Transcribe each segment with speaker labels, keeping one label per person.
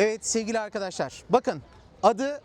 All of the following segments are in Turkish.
Speaker 1: Evet sevgili arkadaşlar bakın adı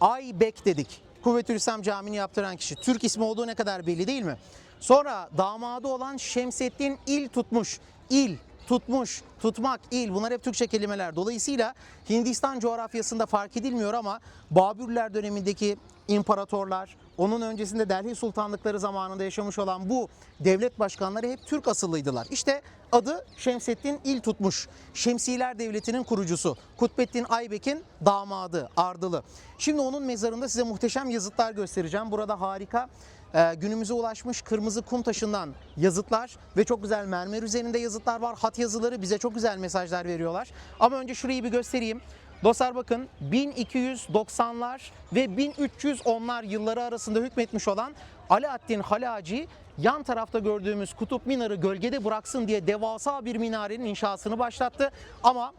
Speaker 1: Aybek dedik. Kuvvetül İslam Camii'ni yaptıran kişi. Türk ismi olduğu ne kadar belli değil mi? Sonra damadı olan Şemsettin İl tutmuş. İl tutmuş, tutmak, il bunlar hep Türkçe kelimeler. Dolayısıyla Hindistan coğrafyasında fark edilmiyor ama Babürler dönemindeki imparatorlar, onun öncesinde Delhi sultanlıkları zamanında yaşamış olan bu devlet başkanları hep Türk asıllıydılar. İşte adı Şemsettin İl tutmuş. Şemsiler Devleti'nin kurucusu. Kutbettin Aybek'in damadı, ardılı. Şimdi onun mezarında size muhteşem yazıtlar göstereceğim. Burada harika ee, günümüze ulaşmış kırmızı kum taşından yazıtlar ve çok güzel mermer üzerinde yazıtlar var. Hat yazıları bize çok güzel mesajlar veriyorlar. Ama önce şurayı bir göstereyim. Dostlar bakın 1290'lar ve 1310'lar yılları arasında hükmetmiş olan Alaaddin Halaci yan tarafta gördüğümüz kutup minarı gölgede bıraksın diye devasa bir minarenin inşasını başlattı. Ama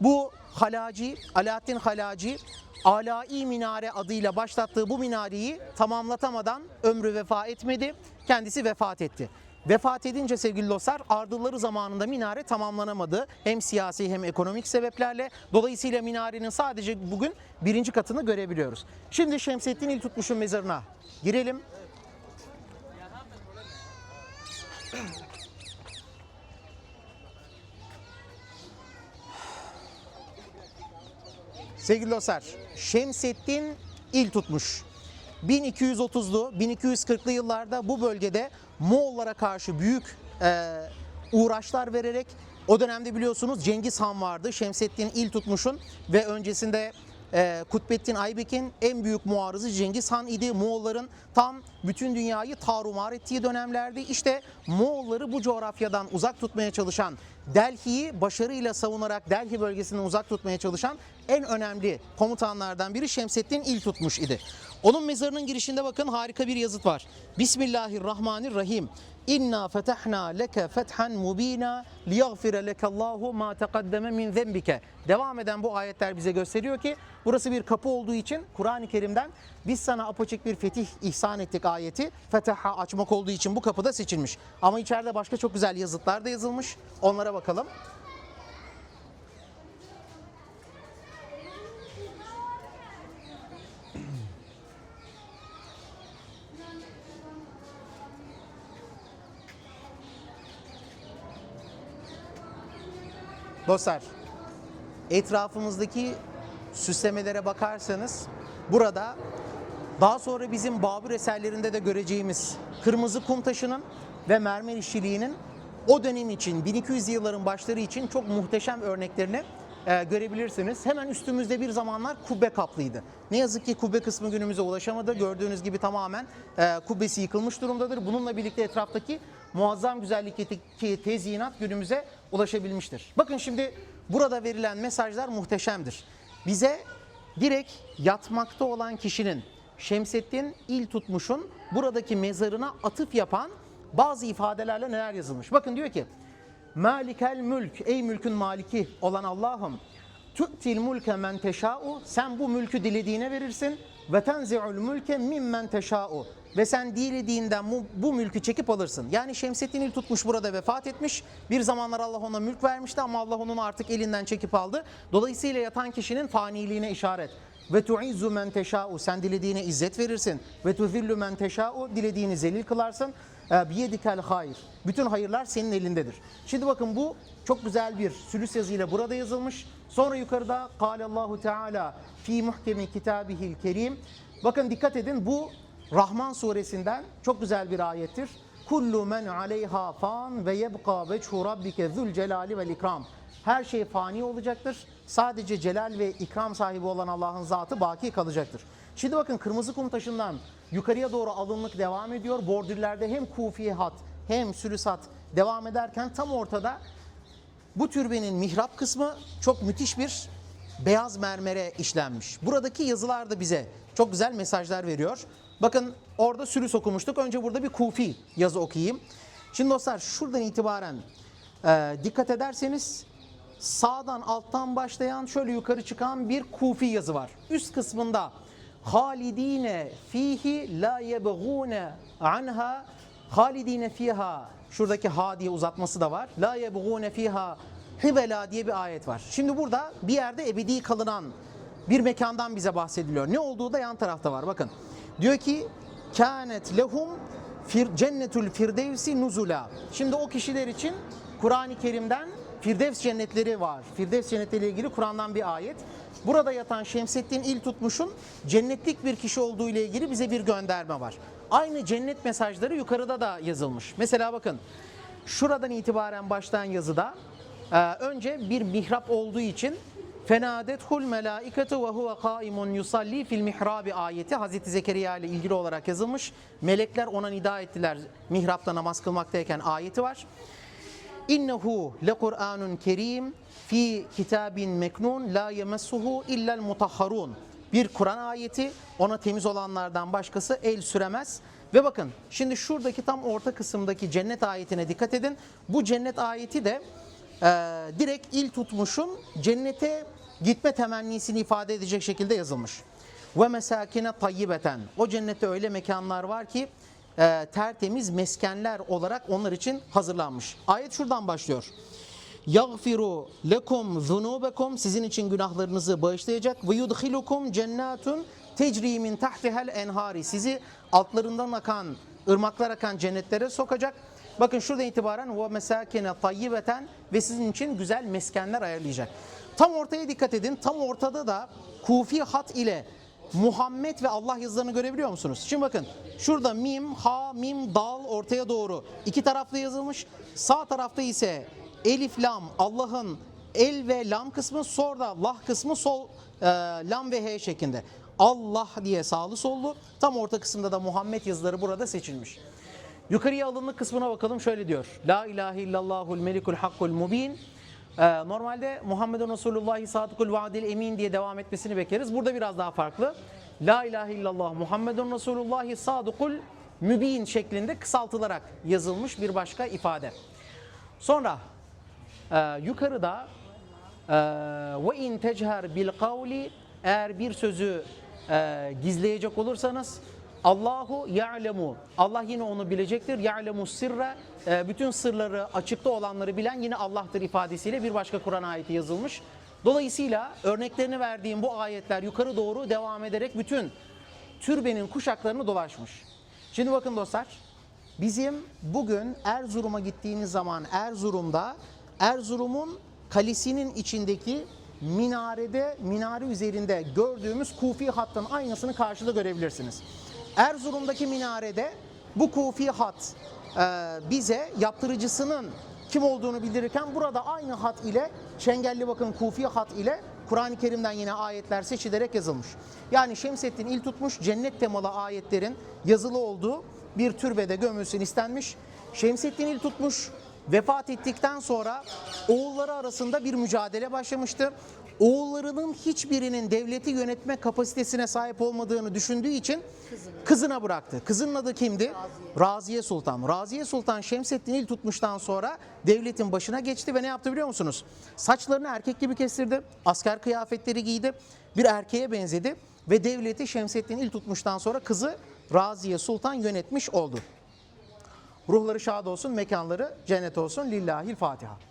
Speaker 1: bu Halaci, Alaaddin Halaci Alai Minare adıyla başlattığı bu minareyi tamamlatamadan ömrü vefa etmedi. Kendisi vefat etti. Vefat edince sevgili dostlar ardılları zamanında minare tamamlanamadı. Hem siyasi hem ekonomik sebeplerle. Dolayısıyla minarenin sadece bugün birinci katını görebiliyoruz. Şimdi Şemsettin İl Tutmuş'un mezarına girelim. Sevgili dostlar, Şemsettin il tutmuş. 1230'lu, 1240'lı yıllarda bu bölgede Moğollara karşı büyük e, uğraşlar vererek o dönemde biliyorsunuz Cengiz Han vardı. Şemsettin il tutmuşun ve öncesinde e, Kutbettin Aybek'in en büyük muarızı Cengiz Han idi. Moğolların tam bütün dünyayı tarumar ettiği dönemlerdi. İşte Moğolları bu coğrafyadan uzak tutmaya çalışan, Delhi'yi başarıyla savunarak Delhi bölgesinden uzak tutmaya çalışan en önemli komutanlardan biri Şemsettin İl tutmuş idi. Onun mezarının girişinde bakın harika bir yazıt var. Bismillahirrahmanirrahim. İnna fetahna leke fethan mubina liyaghfire lekallahu ma taqaddeme min zenbike. Devam eden bu ayetler bize gösteriyor ki burası bir kapı olduğu için Kur'an-ı Kerim'den biz sana apaçık bir fetih ihsan ettik ayeti. Fetaha açmak olduğu için bu kapıda seçilmiş. Ama içeride başka çok güzel yazıtlar da yazılmış. Onlara bakalım. Dostlar, etrafımızdaki süslemelere bakarsanız burada daha sonra bizim Babür eserlerinde de göreceğimiz kırmızı kum taşının ve mermer işçiliğinin o dönem için 1200 yılların başları için çok muhteşem örneklerini e, görebilirsiniz. Hemen üstümüzde bir zamanlar kubbe kaplıydı. Ne yazık ki kubbe kısmı günümüze ulaşamadı. Gördüğünüz gibi tamamen e, kubbesi yıkılmış durumdadır. Bununla birlikte etraftaki muazzam güzellikteki tezyinat günümüze ulaşabilmiştir. Bakın şimdi burada verilen mesajlar muhteşemdir. Bize direkt yatmakta olan kişinin Şemsettin İl Tutmuş'un buradaki mezarına atıf yapan bazı ifadelerle neler yazılmış. Bakın diyor ki Malikel mülk ey mülkün maliki olan Allah'ım tu'til mulke men teşa'u sen bu mülkü dilediğine verirsin ve tenzi'ul mülke mimmen teşa'u ve sen dilediğinden bu, bu mülkü çekip alırsın. Yani Şemsettin İl tutmuş burada vefat etmiş. Bir zamanlar Allah ona mülk vermişti ama Allah onun artık elinden çekip aldı. Dolayısıyla yatan kişinin faniliğine işaret. Ve tu'izzu men teşa'u sen dilediğine izzet verirsin. Ve tuzillu men teşa'u dilediğini zelil kılarsın. E, Biyedikel hayır. Bütün hayırlar senin elindedir. Şimdi bakın bu çok güzel bir sülüs yazıyla burada yazılmış. Sonra yukarıda Allahu Teala fi muhkemi kitabihil kerim. Bakın dikkat edin bu Rahman suresinden çok güzel bir ayettir. Kullu men aleyha fan ve yebqa veçhu rabbike zul celali vel ikram. Her şey fani olacaktır. Sadece celal ve ikram sahibi olan Allah'ın zatı baki kalacaktır. Şimdi bakın kırmızı kum taşından yukarıya doğru alınlık devam ediyor. Bordürlerde hem kufi hat hem sülüsat devam ederken tam ortada bu türbenin mihrap kısmı çok müthiş bir beyaz mermere işlenmiş. Buradaki yazılar da bize çok güzel mesajlar veriyor. Bakın orada sülüs okumuştuk. Önce burada bir kufi yazı okuyayım. Şimdi dostlar şuradan itibaren e, dikkat ederseniz sağdan alttan başlayan şöyle yukarı çıkan bir kufi yazı var. Üst kısmında halidine fihi la yebğune anha halidine fiha şuradaki ha diye uzatması da var. La yebğune fiha Hivela diye bir ayet var. Şimdi burada bir yerde ebedi kalınan bir mekandan bize bahsediliyor. Ne olduğu da yan tarafta var. Bakın. Diyor ki kânet lehum fir, cennetül firdevsi nuzula. Şimdi o kişiler için Kur'an-ı Kerim'den Firdevs cennetleri var. Firdevs cennetleriyle ilgili Kur'an'dan bir ayet. Burada yatan Şemseddin İl Tutmuş'un cennetlik bir kişi olduğu ile ilgili bize bir gönderme var. Aynı cennet mesajları yukarıda da yazılmış. Mesela bakın şuradan itibaren başlayan yazıda önce bir mihrap olduğu için Fenadethul melaiketu ve huve kaimun yusalli fil mihrabi ayeti Hazreti Zekeriya ile ilgili olarak yazılmış. Melekler ona nida ettiler mihrapta namaz kılmaktayken ayeti var. İnnehu le Kur'anun kerim fi kitabin meknun la yemessuhu illel mutahharun. Bir Kur'an ayeti ona temiz olanlardan başkası el süremez. Ve bakın şimdi şuradaki tam orta kısımdaki cennet ayetine dikkat edin. Bu cennet ayeti de e, direkt il tutmuşun cennete gitme temennisini ifade edecek şekilde yazılmış. Ve mesakine tayyibeten. O cennette öyle mekanlar var ki e, tertemiz meskenler olarak onlar için hazırlanmış. Ayet şuradan başlıyor. Yagfiru lekum zunubekum sizin için günahlarınızı bağışlayacak ve yudkhilukum cennatun tecri min tahtihal enhari sizi altlarından akan ırmaklar akan cennetlere sokacak. Bakın şuradan itibaren ve mesakine tayyibeten ve sizin için güzel meskenler ayarlayacak. Tam ortaya dikkat edin. Tam ortada da kufi hat ile Muhammed ve Allah yazılarını görebiliyor musunuz? Şimdi bakın şurada mim, ha, mim, dal ortaya doğru iki taraflı yazılmış. Sağ tarafta ise elif, lam, Allah'ın el ve lam kısmı, sonra lah kısmı sol e, lam ve he şeklinde. Allah diye sağlı sollu. Tam orta kısımda da Muhammed yazıları burada seçilmiş. Yukarıya alınlık kısmına bakalım şöyle diyor. La ilahe illallahul melikul hakkul mubin. Ee, normalde Muhammedun Resulullah sadıkul vaadil emin diye devam etmesini bekleriz. Burada biraz daha farklı. La ilahe illallah Muhammedun Resulullah sadıkul mübin şeklinde kısaltılarak yazılmış bir başka ifade. Sonra e, yukarıda e, ve in techer bil kavli eğer bir sözü e, gizleyecek olursanız Allahu ya'lemu. Allah yine onu bilecektir. Ya'lemu sirre. E, bütün sırları açıkta olanları bilen yine Allah'tır ifadesiyle bir başka Kur'an ayeti yazılmış. Dolayısıyla örneklerini verdiğim bu ayetler yukarı doğru devam ederek bütün türbenin kuşaklarını dolaşmış. Şimdi bakın dostlar. Bizim bugün Erzurum'a gittiğiniz zaman Erzurum'da Erzurum'un kalesinin içindeki minarede, minare üzerinde gördüğümüz kufi hattın aynısını karşıda görebilirsiniz. Erzurum'daki minarede bu kufi hat e, bize yaptırıcısının kim olduğunu bildirirken burada aynı hat ile Çengelli bakın kufi hat ile Kur'an-ı Kerim'den yine ayetler seçilerek yazılmış. Yani Şemseddin il tutmuş cennet temalı ayetlerin yazılı olduğu bir türbede gömülsün istenmiş. Şemseddin il tutmuş vefat ettikten sonra oğulları arasında bir mücadele başlamıştı. Oğullarının hiçbirinin devleti yönetme kapasitesine sahip olmadığını düşündüğü için kızına bıraktı. Kızının adı kimdi? Raziye Sultan. Raziye Sultan Şemseddin il tutmuştan sonra devletin başına geçti ve ne yaptı biliyor musunuz? Saçlarını erkek gibi kestirdi. Asker kıyafetleri giydi. Bir erkeğe benzedi ve devleti Şemseddin il tutmuştan sonra kızı Raziye Sultan yönetmiş oldu. Ruhları şad olsun, mekanları cennet olsun. Lillahil Fatiha.